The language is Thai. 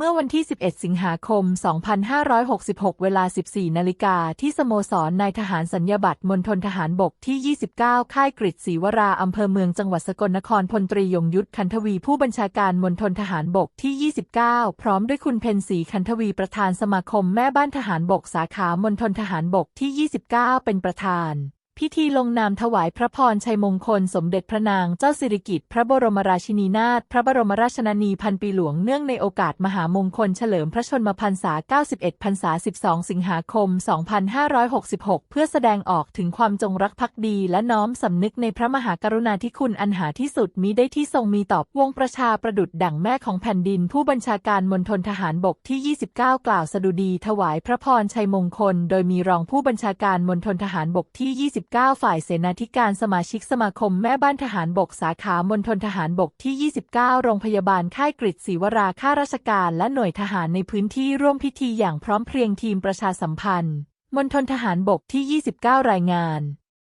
เมื่อวันที่ 11 สิงหาคม 2566 เวลา 14 นาฬิกา ที่สโมสรนายทหารสัญญาบัตรมณฑลทหารบกที่ 29 ค่ายกริศรีวรา อำเภอเมืองจังหวัดสกลนคร พลตรียงยุทธคันทวี ผู้บัญชาการมณฑลทหารบกที่ 29 พร้อมด้วยคุณเพนศรีคันทวีประธานสมาคมแม่บ้านทหารบกสาขามณฑลทหารบกที่ 29 เป็นประธาน พิธีลงนามถวายพระพรชัยมงคลสมเด็จพระนางเจ้าสิริกิติ์พระบรมราชินีนาถพระบรมราชชนนีพันปีหลวงเนื่องในโอกาสมหามงคลเฉลิมพระชนมพรรษา 91 พรรษา 12 สิงหาคม 2566 เพื่อแสดงออกถึงความจงรักภักดีและน้อมสำนึกในพระมหากรุณาธิคุณอันหาที่สุดมิได้ที่ทรงมีต่อวงประชาประดุดดั่งแม่ของแผ่นดิน ผู้บัญชาการมณฑลทหารบกที่ 29 กล่าวสดุดีถวายพระพรชัยมงคล โดยมีรองผู้บัญชาการมณฑลทหารบกที่ 29ฝ่ายเสนาธิการสมาชิกสมาคมแม่บ้านทหารบกสาขามณฑลทหารบกที่ 29 โรงพยาบาลค่ายกริศรีวราข้าราชการและหน่วยทหารในพื้นที่ร่วมพิธีอย่างพร้อมเพรียงทีมประชาสัมพันธ์มณฑลทหารบกที่ 29 รายงาน